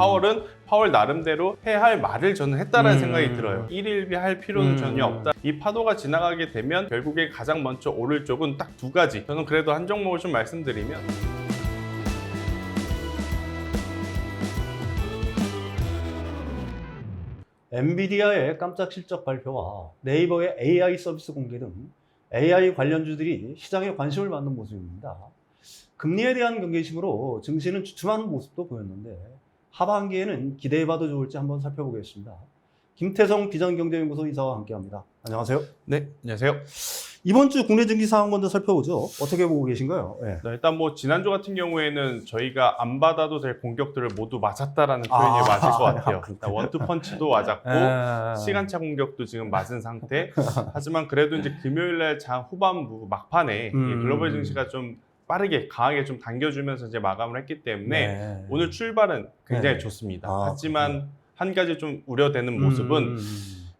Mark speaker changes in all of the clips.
Speaker 1: 파월은 파월 나름대로 해야 할 말을 저는 했다라는
Speaker 2: 음.
Speaker 1: 생각이 들어요. 일일비 할 필요는
Speaker 2: 음.
Speaker 1: 전혀 없다. 이 파도가 지나가게 되면 결국에 가장 먼저 오를 쪽은 딱 두 가지. 저는 그래도 한 종목을 좀 말씀드리면
Speaker 2: 엔비디아의 깜짝 실적 발표와 네이버의 AI 서비스 공개 등 AI 관련주들이 시장에 관심을 받는 모습입니다. 금리에 대한 경계심으로 증시는 주춤하는 모습도 보였는데 하반기에는 기대해봐도 좋을지 한번 살펴보겠습니다. 김태성 비전경제연구소 이사와 함께합니다. 안녕하세요.
Speaker 1: 네, 안녕하세요.
Speaker 2: 이번 주 국내 증시 상황 먼저 살펴보죠. 어떻게 보고 계신가요? 네.
Speaker 1: 네, 일단 뭐 지난주 같은 경우에는 저희가 안 받아도 될 공격들을 모두 맞았다라는 표현이
Speaker 2: 아,
Speaker 1: 맞을 것 같아요. 일단 원투펀치도 맞았고
Speaker 2: 에...
Speaker 1: 시간차 공격도 지금 맞은 상태. 하지만 그래도 이제 금요일 날 장 후반부 막판에
Speaker 2: 음.
Speaker 1: 이 글로벌 증시가 좀 빠르게 강하게 좀 당겨주면서 이제 마감을 했기 때문에
Speaker 2: 네.
Speaker 1: 오늘 출발은 굉장히
Speaker 2: 네.
Speaker 1: 좋습니다.
Speaker 2: 아,
Speaker 1: 하지만 한 가지 좀 우려되는 모습은
Speaker 2: 음.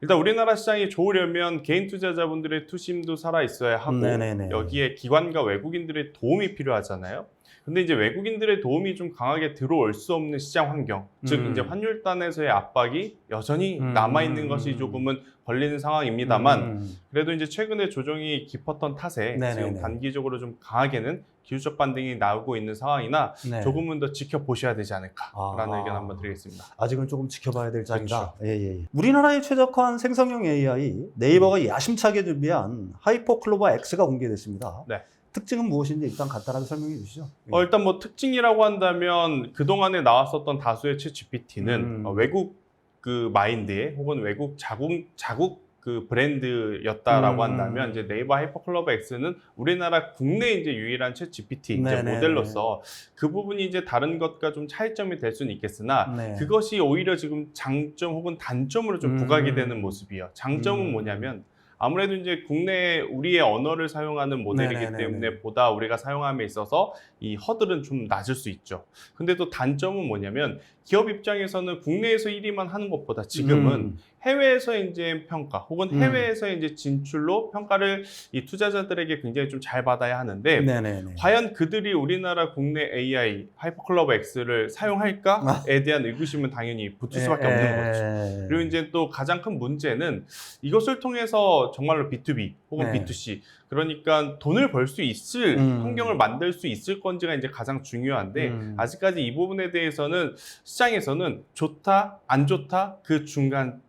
Speaker 1: 일단 우리나라 시장이 좋으려면 개인 투자자분들의 투심도 살아 있어야 하고
Speaker 2: 네네네.
Speaker 1: 여기에 기관과 외국인들의 도움이 필요하잖아요. 근데 이제 외국인들의 도움이 좀 강하게 들어올 수 없는 시장 환경, 즉
Speaker 2: 음.
Speaker 1: 이제 환율단에서의 압박이 여전히
Speaker 2: 음.
Speaker 1: 남아 있는 것이 조금은 걸리는 상황입니다만
Speaker 2: 음.
Speaker 1: 그래도 이제 최근에 조정이 깊었던 탓에
Speaker 2: 네네네.
Speaker 1: 지금 단기적으로 좀 강하게는 기술적 반등이 나오고 있는 상황이나
Speaker 2: 네.
Speaker 1: 조금은 더 지켜보셔야 되지 않을까라는
Speaker 2: 아.
Speaker 1: 의견 한번 드리겠습니다.
Speaker 2: 아직은 조금 지켜봐야 될 장이다.
Speaker 1: 그렇죠.
Speaker 2: 예, 예, 예. 우리나라에 최적화한 생성형 AI 네이버가 야심차게 준비한 하이퍼클로버 X가 공개됐습니다.
Speaker 1: 네.
Speaker 2: 특징은 무엇인지 일단 간단하게 설명해 주시죠. 예.
Speaker 1: 어, 일단 뭐 특징이라고 한다면 그동안에 나왔었던 다수의 챗 GPT는
Speaker 2: 음.
Speaker 1: 외국 그 마인드에 혹은 외국 자국 자국 그 브랜드였다라고
Speaker 2: 음.
Speaker 1: 한다면 이제 네이버 하이퍼클러버 X는 우리나라 국내 이제 유일한 챗 GPT 이제
Speaker 2: 네네네.
Speaker 1: 모델로서 그 부분이 이제 다른 것과 좀 차이점이 될 수는 있겠으나
Speaker 2: 네.
Speaker 1: 그것이 오히려 지금 장점 혹은 단점으로 좀
Speaker 2: 음.
Speaker 1: 부각이 되는 모습이에요. 장점은
Speaker 2: 음.
Speaker 1: 뭐냐면 아무래도 이제 국내 우리의 언어를 사용하는 모델이기
Speaker 2: 네네네네.
Speaker 1: 때문에 보다 우리가 사용함에 있어서 이 허들은 좀 낮을 수 있죠. 근데 또 단점은 뭐냐면 기업 입장에서는 국내에서 1위만 하는 것보다 지금은
Speaker 2: 음.
Speaker 1: 해외에서 이제 평가 혹은
Speaker 2: 음.
Speaker 1: 해외에서 이제 진출로 평가를 이 투자자들에게 굉장히 좀 잘 받아야 하는데
Speaker 2: 네네네.
Speaker 1: 과연 그들이 우리나라 국내 AI 하이퍼클러버 X를 사용할까에 대한 의구심은 당연히 붙을 수밖에
Speaker 2: 예,
Speaker 1: 없는 거죠.
Speaker 2: 예.
Speaker 1: 그리고 이제 또 가장 큰 문제는 이것을 통해서 정말로 B2B 혹은
Speaker 2: 네.
Speaker 1: B2C 그러니까 돈을 벌 수 있을
Speaker 2: 음.
Speaker 1: 환경을 만들 수 있을 건지가 이제 가장 중요한데
Speaker 2: 음.
Speaker 1: 아직까지 이 부분에 대해서는 시장에서는 좋다 안 좋다 그 중간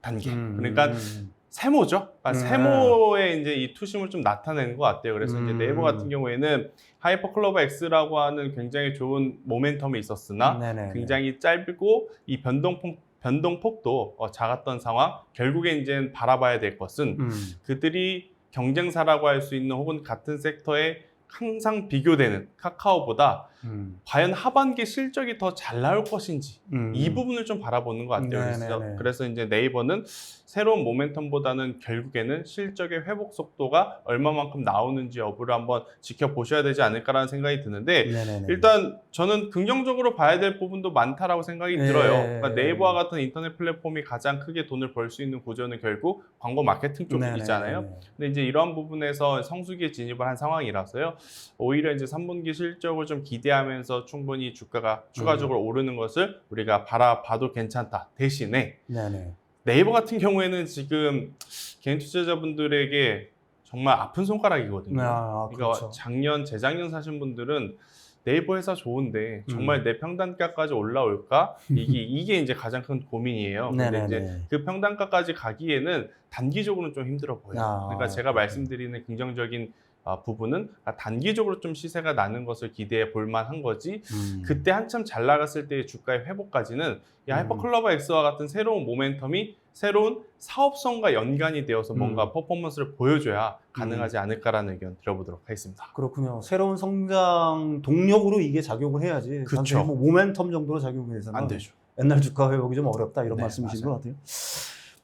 Speaker 1: 단계
Speaker 2: 음.
Speaker 1: 그러니까
Speaker 2: 음.
Speaker 1: 세모죠. 그러니까
Speaker 2: 음.
Speaker 1: 세모의 이제 이 투심을 좀 나타내는 것 같아요. 그래서 이제
Speaker 2: 음.
Speaker 1: 네이버 같은 경우에는 하이퍼클로버 X라고 하는 굉장히 좋은 모멘텀이 있었으나
Speaker 2: 네네네.
Speaker 1: 굉장히 짧고 이 변동폭 변동폭도 어, 작았던 상황. 결국에 이제 바라봐야 될 것은
Speaker 2: 음.
Speaker 1: 그들이 경쟁사라고 할 수 있는 혹은 같은 섹터에 항상 비교되는 카카오보다
Speaker 2: 음.
Speaker 1: 과연 하반기 실적이 더 잘 나올 것인지
Speaker 2: 음.
Speaker 1: 이 부분을 좀 바라보는 것 같아요. 그래서. 그래서 이제 네이버는 새로운 모멘텀보다는 결국에는 실적의 회복 속도가 얼마만큼 나오는지 여부를 한번 지켜보셔야 되지 않을까라는 생각이 드는데
Speaker 2: 네네네.
Speaker 1: 일단 저는 긍정적으로 봐야 될 부분도 많다라고 생각이
Speaker 2: 네.
Speaker 1: 들어요. 그러니까 네이버와 같은 인터넷 플랫폼이 가장 크게 돈을 벌 수 있는 구조는 결국 광고 마케팅. 쪽이잖아요. 근데 이제 이러한 부분에서 성수기에 진입을 한 상황이라서요. 오히려 이제 3분기 실적을 좀 기대 하면서 충분히 주가가 추가적으로
Speaker 2: 음.
Speaker 1: 오르는 것을 우리가 바라봐도 괜찮다. 대신에
Speaker 2: 네네.
Speaker 1: 네이버 같은 경우에는 지금 개인 투자자분들에게 정말 아픈 손가락이거든요.
Speaker 2: 아,
Speaker 1: 그러니까
Speaker 2: 그렇죠.
Speaker 1: 작년, 재작년 사신 분들은 네이버 회사 좋은데
Speaker 2: 음.
Speaker 1: 정말 내 평단가까지 올라올까? 이게 이게 이제 가장 큰 고민이에요. 근데. 이제 그 평단가까지 가기에는 단기적으로는 좀 힘들어 보여요.
Speaker 2: 아,
Speaker 1: 그러니까 제가. 말씀드리는 긍정적인 아, 부분은 아, 단기적으로 좀 시세가 나는 것을 기대해 볼 만한 거지.
Speaker 2: 음.
Speaker 1: 그때 한참 잘 나갔을 때의 주가의 회복까지는 이
Speaker 2: 음.
Speaker 1: 하이퍼클러버 X와 같은 새로운 모멘텀이 새로운 사업성과 연관이 되어서 뭔가
Speaker 2: 음.
Speaker 1: 퍼포먼스를 보여줘야 가능하지 않을까라는 의견 들어보도록 하겠습니다.
Speaker 2: 그렇군요. 새로운 성장 동력으로 이게 작용을 해야지. 단순히 뭐 모멘텀 정도로 작용해서는
Speaker 1: 안 되죠.
Speaker 2: 옛날 주가 회복이 좀 어렵다 이런
Speaker 1: 네,
Speaker 2: 말씀이신
Speaker 1: 맞아요.
Speaker 2: 것 같아요.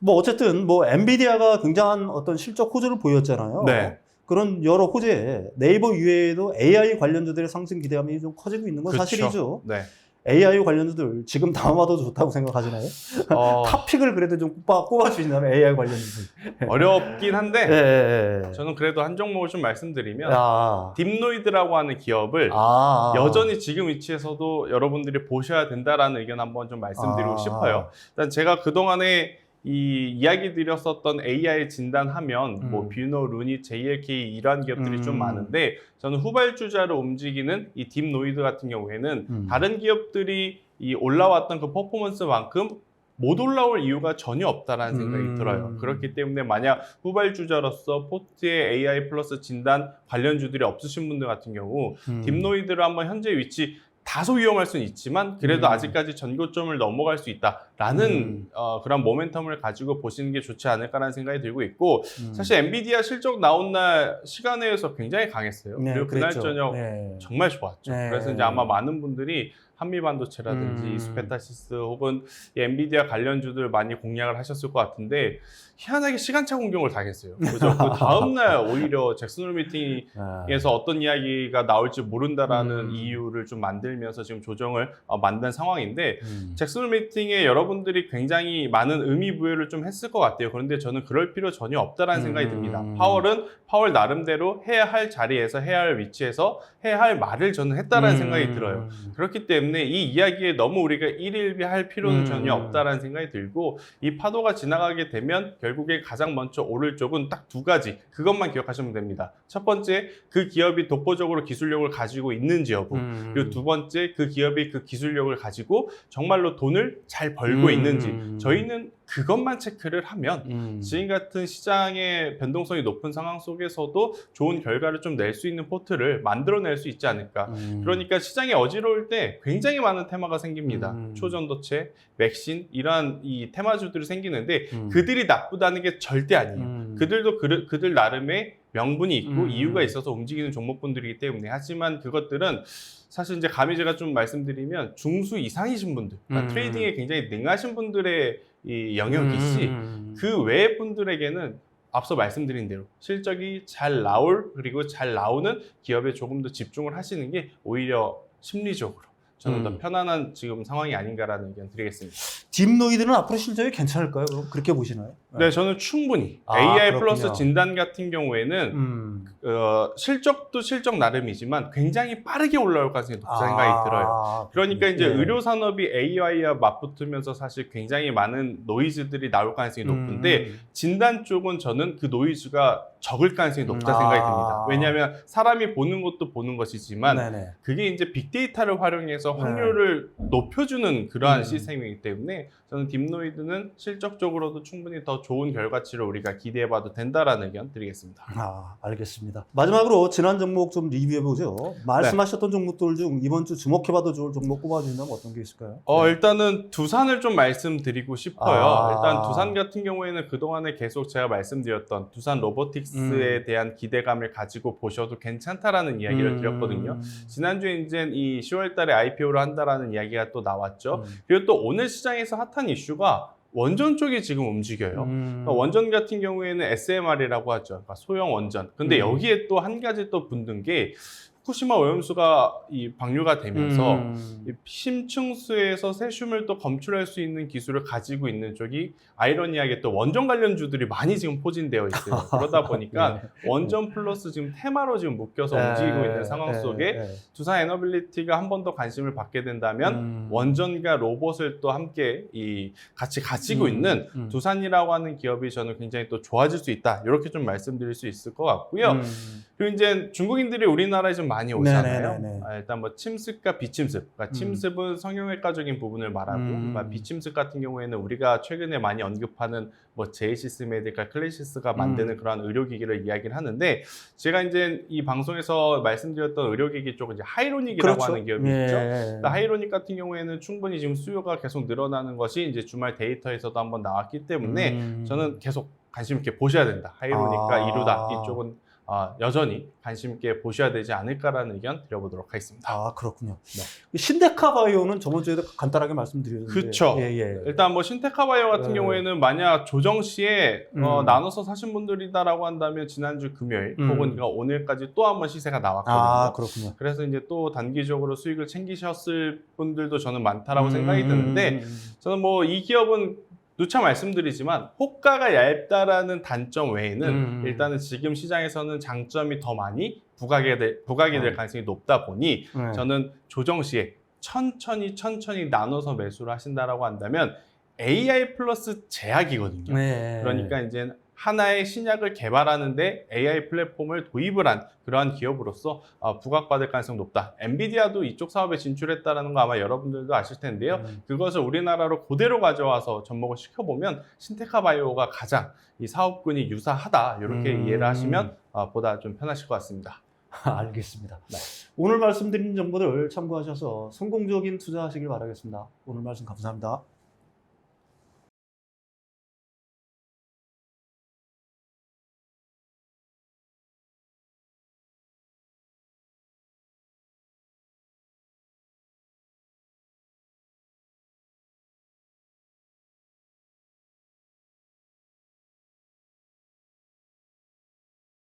Speaker 2: 뭐 어쨌든 뭐 엔비디아가 굉장한 어떤 실적 호조를 보였잖아요.
Speaker 1: 네.
Speaker 2: 그런 여러 호재에 네이버 이외에도 AI 관련주들의 상승 기대감이 좀 커지고 있는 건
Speaker 1: 그렇죠.
Speaker 2: 사실이죠.
Speaker 1: 네.
Speaker 2: AI 관련주들 지금 담아도 좋다고 생각하시나요?
Speaker 1: 어,
Speaker 2: 탑픽을 그래도 좀 꼽아, 꼽아주신다면 AI 관련주들.
Speaker 1: 어렵긴
Speaker 2: 예,
Speaker 1: 한데
Speaker 2: 예, 예.
Speaker 1: 저는 그래도 한 종목을 좀 말씀드리면
Speaker 2: 아,
Speaker 1: 딥노이드라고 하는 기업을
Speaker 2: 아,
Speaker 1: 여전히 지금 위치에서도 여러분들이 보셔야 된다라는 의견 한번 좀 말씀드리고
Speaker 2: 아.
Speaker 1: 싶어요. 일단 제가 그동안에 이 이야기 드렸었던 AI 진단하면 뭐
Speaker 2: 음.
Speaker 1: 뷰노, 루니, JLK 이러한 기업들이 좀
Speaker 2: 음.
Speaker 1: 많은데 저는 후발주자로 움직이는 이 딥노이드 같은 경우에는
Speaker 2: 음.
Speaker 1: 다른 기업들이 이 올라왔던 그 퍼포먼스만큼 못 올라올 이유가 전혀 없다라는 생각이
Speaker 2: 음.
Speaker 1: 들어요. 그렇기 때문에 만약 후발주자로서 포트의 AI 플러스 진단 관련주들이 없으신 분들 같은 경우
Speaker 2: 음.
Speaker 1: 딥노이드를 한번 현재 위치 다소 위험할 수는 있지만 그래도
Speaker 2: 음.
Speaker 1: 아직까지 전고점을 넘어갈 수 있다라는
Speaker 2: 음.
Speaker 1: 어, 그런 모멘텀을 가지고 보시는 게 좋지 않을까라는 생각이 들고 있고
Speaker 2: 음.
Speaker 1: 사실 엔비디아 실적 나온 날 시간에에서 굉장히 강했어요.
Speaker 2: 네,
Speaker 1: 그리고 그날
Speaker 2: 그랬죠.
Speaker 1: 저녁
Speaker 2: 네.
Speaker 1: 정말 좋았죠.
Speaker 2: 네.
Speaker 1: 그래서 이제 아마 많은 분들이 한미 반도체라든지
Speaker 2: 음.
Speaker 1: 스페타시스 혹은 이 엔비디아 관련주들 많이 공략을 하셨을 것 같은데 희한하게 시간차 공격을 당했어요. 그죠? 그 다음 날 오히려 잭슨홀 미팅
Speaker 2: 아.
Speaker 1: 에서 어떤 이야기가 나올지 모른다라는
Speaker 2: 음.
Speaker 1: 이유를 좀 만들면서 지금 조정을 어, 만든 상황인데
Speaker 2: 음.
Speaker 1: 잭슨홀 미팅에 여러분들이 굉장히 많은 의미 부여를 좀 했을 것 같아요. 그런데 저는 그럴 필요 전혀 없다라는 생각이
Speaker 2: 음.
Speaker 1: 듭니다. 파월은 파월 나름대로 해야 할 자리에서 해야 할 위치에서 해야 할 말을 저는 했다라는
Speaker 2: 음.
Speaker 1: 생각이 들어요. 그렇기 때문에 이 이야기에 너무 우리가 일일비할 필요는
Speaker 2: 음.
Speaker 1: 전혀 없다라는 생각이 들고 이 파도가 지나가게 되면 결국에 가장 먼저 오를 쪽은 딱 두 가지 그것만 기억하시면 됩니다. 첫 번째 그 기업이 독보적으로 기술력을 가지고 있는지 여부
Speaker 2: 음.
Speaker 1: 그리고 두 번째 그 기업이 그 기술력을 가지고 정말로 돈을 잘 벌고
Speaker 2: 음.
Speaker 1: 있는지 저희는 그것만 체크를 하면
Speaker 2: 음.
Speaker 1: 지금 같은 시장의 변동성이 높은 상황 속에서도 좋은 결과를 좀 낼 수 있는 포트를 만들어낼 수 있지 않을까
Speaker 2: 음.
Speaker 1: 그러니까 시장이 어지러울 때 굉장히 많은 테마가 생깁니다.
Speaker 2: 음.
Speaker 1: 초전도체, 맥신 이러한 이 테마주들이 생기는데
Speaker 2: 음.
Speaker 1: 그들이 나쁘다는 게 절대 아니에요.
Speaker 2: 음.
Speaker 1: 그들도 그, 그들 나름의 명분이 있고
Speaker 2: 음.
Speaker 1: 이유가 있어서 움직이는 종목분들이기 때문에 하지만 그것들은 사실 이제 감히 제가 좀 말씀드리면 중수 이상이신 분들, 그러니까
Speaker 2: 음.
Speaker 1: 트레이딩에 굉장히 능하신 분들의 이 영역이지
Speaker 2: 음.
Speaker 1: 그 외의 분들에게는 앞서 말씀드린 대로 실적이 잘 나올 그리고 잘 나오는 기업에 조금 더 집중을 하시는 게 오히려 심리적으로 저는 더
Speaker 2: 음.
Speaker 1: 편안한 지금 상황이 아닌가라는 의견 드리겠습니다.
Speaker 2: 딥노이드는 앞으로 실적이 괜찮을까요? 그럼 그렇게 보시나요?
Speaker 1: 네, 저는 충분히
Speaker 2: 아,
Speaker 1: AI
Speaker 2: 그렇군요.
Speaker 1: 플러스 진단 같은 경우에는
Speaker 2: 음.
Speaker 1: 어, 실적도 실적 나름이지만 굉장히 빠르게 올라올 가능성이 높다 생각이
Speaker 2: 아,
Speaker 1: 들어요. 그러니까 이제
Speaker 2: 예.
Speaker 1: 의료 산업이 AI와 맞붙으면서 사실 굉장히 많은 노이즈들이 나올 가능성이 높은데
Speaker 2: 음.
Speaker 1: 진단 쪽은 저는 그 노이즈가 적을 가능성이 높다
Speaker 2: 음,
Speaker 1: 생각이
Speaker 2: 아.
Speaker 1: 듭니다. 왜냐하면 사람이 보는 것도 보는 것이지만
Speaker 2: 네네.
Speaker 1: 그게 이제 빅데이터를 활용해서
Speaker 2: 네.
Speaker 1: 확률을 높여주는 그러한
Speaker 2: 음.
Speaker 1: 시스템이기 때문에 저는 딥노이드는 실적적으로도 충분히 더 좋은 결과치를 우리가 기대해봐도 된다라는 의견 드리겠습니다.
Speaker 2: 아, 알겠습니다. 마지막으로 지난 종목 좀 리뷰해보죠. 말씀하셨던 종목들 중 이번 주 주목해봐도 좋을 종목 꼽아주신다면 어떤 게 있을까요?
Speaker 1: 어,
Speaker 2: 네.
Speaker 1: 일단은 두산을 좀 말씀드리고 싶어요.
Speaker 2: 아.
Speaker 1: 일단 두산 같은 경우에는 그동안에 계속 제가 말씀드렸던 두산 로보틱스에
Speaker 2: 음.
Speaker 1: 대한 기대감을 가지고 보셔도 괜찮다라는 이야기를
Speaker 2: 음.
Speaker 1: 드렸거든요. 지난주에 이제 이 10월 달에 IPO를 한다라는 이야기가 또 나왔죠.
Speaker 2: 음.
Speaker 1: 그리고 또 오늘 시장에서 핫한 이슈가 원전 쪽이 지금 움직여요.
Speaker 2: 음.
Speaker 1: 그러니까 원전 같은 경우에는 SMR이라고 하죠. 그러니까 소형 원전. 근데
Speaker 2: 음.
Speaker 1: 여기에 또 한 가지 또 붙는 게 후쿠시마 오염수가 이 방류가 되면서
Speaker 2: 음.
Speaker 1: 이 심층수에서 세슘을 또 검출할 수 있는 기술을 가지고 있는 쪽이 아이러니하게 또 원전 관련주들이 많이 지금 포진되어 있어요. 그러다 보니까 원전 플러스 지금 테마로 지금 묶여서
Speaker 2: 네,
Speaker 1: 움직이고 있는 상황
Speaker 2: 네,
Speaker 1: 속에
Speaker 2: 네.
Speaker 1: 두산 에너빌리티가 한 번 더 관심을 받게 된다면
Speaker 2: 음.
Speaker 1: 원전과 로봇을 또 함께 이 같이 가지고
Speaker 2: 음,
Speaker 1: 있는
Speaker 2: 음.
Speaker 1: 두산이라고 하는 기업이 저는 굉장히 또 좋아질 수 있다. 이렇게 좀 말씀드릴 수 있을 것 같고요.
Speaker 2: 음.
Speaker 1: 그리고 이제 중국인들이 우리나라에 좀 많이 오잖아요.
Speaker 2: 네네네네.
Speaker 1: 아, 일단 뭐 침습과 비침습. 그러니까
Speaker 2: 음.
Speaker 1: 침습은 성형외과적인 부분을 말하고,
Speaker 2: 음.
Speaker 1: 그러니까 비침습 같은 경우에는 우리가 최근에 많이 언급하는 뭐 제이시스 메디칼 클래시스가 만드는
Speaker 2: 음.
Speaker 1: 그런 의료기기를 이야기를 하는데 제가 이제 이 방송에서 말씀드렸던 의료기기 쪽은 이제 하이로닉이라고 하는 기업이
Speaker 2: 예.
Speaker 1: 있죠. 그러니까 하이로닉 같은 경우에는 충분히 지금 수요가 계속 늘어나는 것이 이제 주말 데이터에서도 한번 나왔기 때문에
Speaker 2: 음.
Speaker 1: 저는 계속 관심 있게 보셔야 된다. 하이로닉과
Speaker 2: 아.
Speaker 1: 이루다 이쪽은 어, 여전히 관심 있게 보셔야 되지 않을까라는 의견 드려보도록 하겠습니다.
Speaker 2: 아 그렇군요.
Speaker 1: 네.
Speaker 2: 신데카 바이오는 저번 주에도 간단하게 말씀드렸는데,
Speaker 1: 그쵸.
Speaker 2: 예, 예.
Speaker 1: 일단 뭐 신테카바이오 같은
Speaker 2: 네.
Speaker 1: 경우에는 만약 조정 시에 어,
Speaker 2: 음.
Speaker 1: 나눠서 사신 분들이다라고 한다면 지난주 금요일
Speaker 2: 음.
Speaker 1: 혹은 그러니까 오늘까지 또 한 번 시세가 나왔거든요.
Speaker 2: 아 그렇군요.
Speaker 1: 그래서 이제 또 단기적으로 수익을 챙기셨을 분들도 저는 많다라고
Speaker 2: 음,
Speaker 1: 생각이
Speaker 2: 음,
Speaker 1: 드는데
Speaker 2: 음, 음.
Speaker 1: 저는 뭐 이 기업은 누차 말씀드리지만 호가가 얇다라는 단점 외에는
Speaker 2: 음.
Speaker 1: 일단은 지금 시장에서는 장점이 더 많이 부각이 될, 부각이 될
Speaker 2: 어.
Speaker 1: 가능성이 높다 보니
Speaker 2: 네.
Speaker 1: 저는 조정 시에 천천히 천천히 나눠서 매수를 하신다라고 한다면 AI 플러스 제약이거든요.
Speaker 2: 네.
Speaker 1: 그러니까 이제 하나의 신약을 개발하는데 AI 플랫폼을 도입을 한 그러한 기업으로서 어, 부각받을 가능성이 높다. 엔비디아도 이쪽 사업에 진출했다는 거 아마 여러분들도 아실 텐데요.
Speaker 2: 음.
Speaker 1: 그것을 우리나라로 그대로 가져와서 접목을 시켜보면 신테카 바이오가 가장 이 사업군이 유사하다. 이렇게
Speaker 2: 음.
Speaker 1: 이해를 하시면 어, 보다 좀 편하실 것 같습니다.
Speaker 2: 알겠습니다.
Speaker 1: 네.
Speaker 2: 오늘 말씀드린 정보들 참고하셔서 성공적인 투자하시길 바라겠습니다. 오늘 말씀 감사합니다.